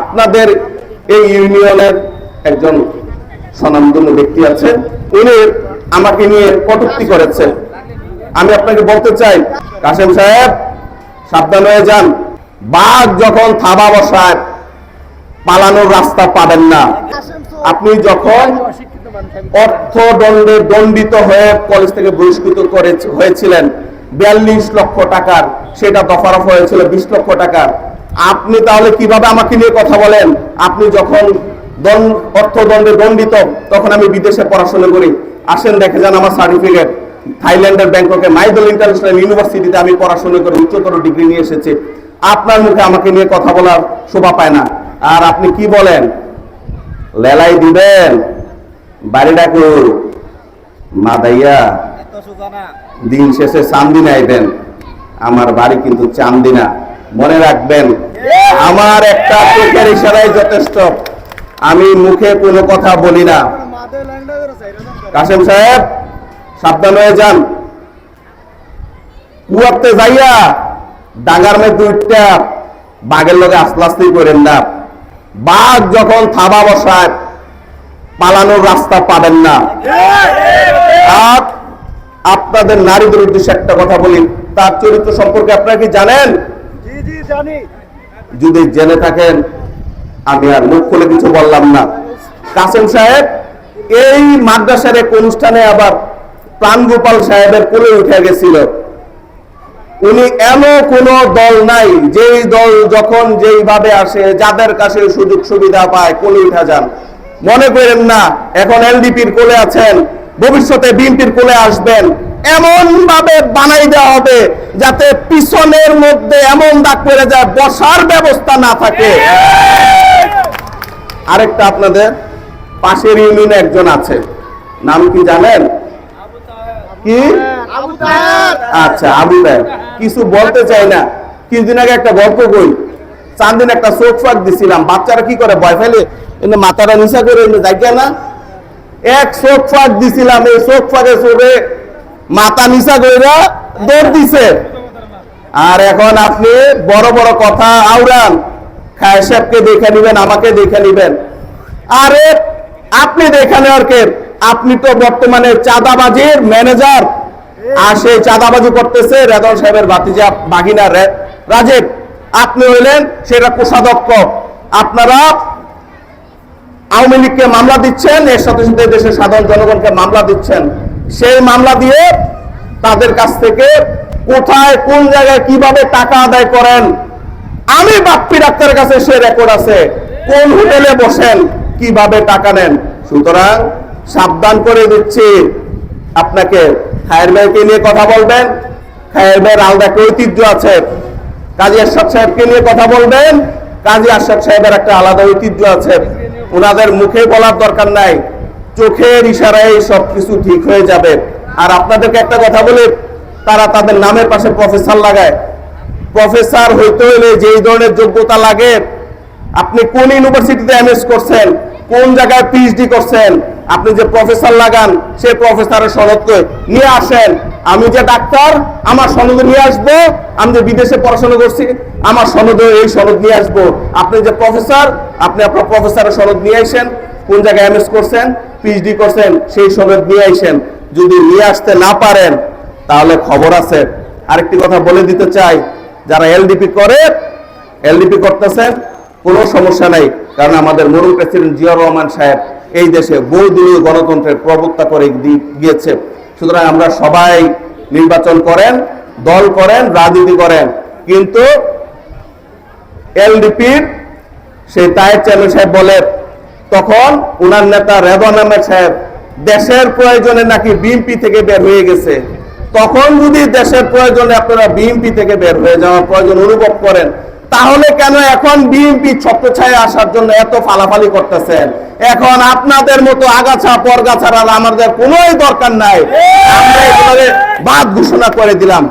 আপনাদের এই ইউনিয়নের একজন স্বনামধন্য ব্যক্তি আছেন। উনি আমাকে নিয়ে কটুক্তি করেছে আমি আপনাকে বলতে চাই, কাশেম সাহেব, সাবধান হয়ে যান। বাঘ যখন থাবা বসায়, পালানোর রাস্তা পাবেন না। আপনি যখন অর্থদণ্ডে দণ্ডিত হয়ে কলেজ থেকে বহিষ্কৃত করে হয়েছিলেন, বিয়াল্লিশ লক্ষ টাকার, সেটা দফারফ হয়েছিল বিশ লক্ষ টাকার। আপনি তাহলে কীভাবে আমাকে নিয়ে কথা বলেন? আপনি যখন দণ্ড অর্থদণ্ডে দণ্ডিত তখন আমি বিদেশে পড়াশোনা করি। আসেন দেখে যান আমার সার্টিফিকেট। থাইল্যান্ডের ব্যাংককে মাইদল ইন্টারন্যাশনাল ইউনিভার্সিটিতে আমি পড়াশোনা করে উচ্চতর ডিগ্রি নিয়ে এসেছি। আপনার মুখে আমাকে নিয়ে কথা বলার শোভা পায় না। আর আপনি কি বলেন? লেলাই দিবেন? বাড়ি ডাকু মাদাইয়া দিন শেষে চান্দিনা আইবেন আমার বাড়ি কিন্তু চান্দিনা মনে রাখবেন, আমার একটা চোখের ইশারাই যথেষ্ট। আমি মুখে কোনো কথা বলি না। কাসেম সাহেব, সাবধান হয়ে যান। কুয়াতে যাইয়া ডাঙ্গার মধ্যে উঠটা বাঘের লগে আস্তে আস্তে করেন না। বাঘ যখন থাবা বসায়, পালানোর রাস্তা পাবেন না। আপনাদের নারীদের উদ্দেশ্যে একটা কথা বলি, তার চরিত্র সম্পর্কে আপনারা কি জানেন? যদি জেনে থাকেন, আমি আর মুখ খুলে কিছু বললাম না। কাসেম সাহেব, এই মাদ্রাসার এক অনুষ্ঠানে আবার প্রাণগোপাল সাহেবের কোলে উঠে গেছিল। উনি এমন কোন দল নাই, যেই দল যখন যেইভাবে আসে, যাদের কাছে সুযোগ সুবিধা পায়, কোলে উঠে যান। মনে করেন না, এখন এলডিপির কোলে আছেন, ভবিষ্যতে বিএনপির কোলে আসবেন। এমন ভাবে বানাই দেওয়া হবে যাতে পিছনের মধ্যে এমন দাগ পড়ে যায় বসার ব্যবস্থা না থাকে। আরেকটা আপনাদের পাশের ইউনিয়নে একজন আছে। নাম কি জানেন? কি? আচ্ছা আবু কিছু বলতে চাই না। কিছুদিন আগে একটা গল্প কই। চান্দিন একটা চোখ ফাঁক দিছিলাম। বাচ্চারা কি করে ভয় ফেলে এনে মাথাটা নিশা করে এনে যাইকে না? এক চোখ ফাঁক দিছিলাম। এই চোখ ফাঁকে চোখে মাথা নিশা করে দৌড় দিছে। আর এখন আপনি বড় বড় কথা আউরান খায় সাহেবকে দেখে নিবেন, আমাকে দেখে নিবেন। আরে, আপনি দেখে নেওয়ার কে? আপনি তো বর্তমানে চাঁদাবাজির ম্যানেজার। আর সেই চাঁদাবাজি করতেছে রেদন সাহেবের ভাতিজা বাগিনা রাজীব। আপনি হইলেন সেটা কোষাধ্যক্ষ। আপনারা আওয়ামী লীগকে মামলা দিচ্ছেন, এর সাথে সাথে দেশের সাধারণ জনগণকে মামলা দিচ্ছেন। সেই মামলা দিয়ে তাদের কাছ থেকে কোথায়, কোন জায়গায় কীভাবে টাকা আদায় করেন, আমি বাপ্পি ডাক্তারের কাছে সে রেকর্ড আছে, কোন হোটেলে বসেন, কীভাবে টাকা নেন। সুতরাং সাবধান করে দিচ্ছি। আপনাকে খায়ের ভাইকে নিয়ে কথা বলবেন, খায়ের ভাইয়ের আলাদা একটা ঐতিহ্য আছে। কাজী আশাদ সাহেবকে নিয়ে কথা বলবেন, কাজী আশাদ সাহেবের একটা আলাদা ঐতিহ্য আছে। ওনাদের মুখে বলার দরকার নাই। চোখের ইশারায় সবকিছু ঠিক হয়ে যাবে। আর আপনাদেরকে একটা কথা বলি, তারা তাদের নামের পাশে প্রফেসর লাগায়। প্রফেসর হইতে হইলে যেই ধরনের যোগ্যতা লাগে, আপনি কোন ইউনিভার্সিটিতে এমএস করছেন, কোন জায়গায় পিএইচডি করছেন, আপনি যে প্রফেসর লাগান, সে প্রফেসরের সনদ নিয়ে আসেন। আমি যে ডাক্তার, আমার সনদ নিয়ে আসব, আমি যে বিদেশে পড়াশোনা করছি, আমার সনদ এই সনদ নিয়ে আসব। আপনি যে প্রফেসর, আপনি আপনার প্রফেসরের সনদ নিয়ে আসেন। কোন জায়গায় এমএস করছেন? পিএইচডি করছেন, সেই সনদ নিয়ে আসেন যদি নিয়ে আসতে না পারেন, তাহলে খবর আছে। আরেকটি কথা বলে দিতে চাই, যারা এলডিপি করে এলডিপি করতেছেন, কোনো সমস্যা নাই, কারণ আমাদের মরুম প্রেসিডেন্ট জিয়া রহমান সাহেব এই দেশে বহুদলীয় গণতন্ত্রের প্রবক্তা করে গিয়েছে সুতরাং আমরা সবাই নির্বাচন করেন, দল করেন, রাজনীতি করেন। কিন্তু এলডিপির সেই তায়ের চেয়ারম্যান সাহেব বলে তখন উনার নেতা রেদওয়ান আহমেদ সাহেব দেশের প্রয়োজনে নাকি বিএনপি থেকে বের হয়ে গেছে। তখন যদি দেশের প্রয়োজনে আপনারা বিএনপি থেকে বের হয়ে যাওয়ার প্রয়োজন অনুভব করেন, তাহলে কেন এখন বিএনপি ছত্রছায় আসার জন্য এত ফালাফালি করতেছেন? এখন আপনাদের মতো আগাছা, পরগাছার আমাদের কোনোই দরকার নাই। আমরা বাদ ঘোষণা করে দিলাম।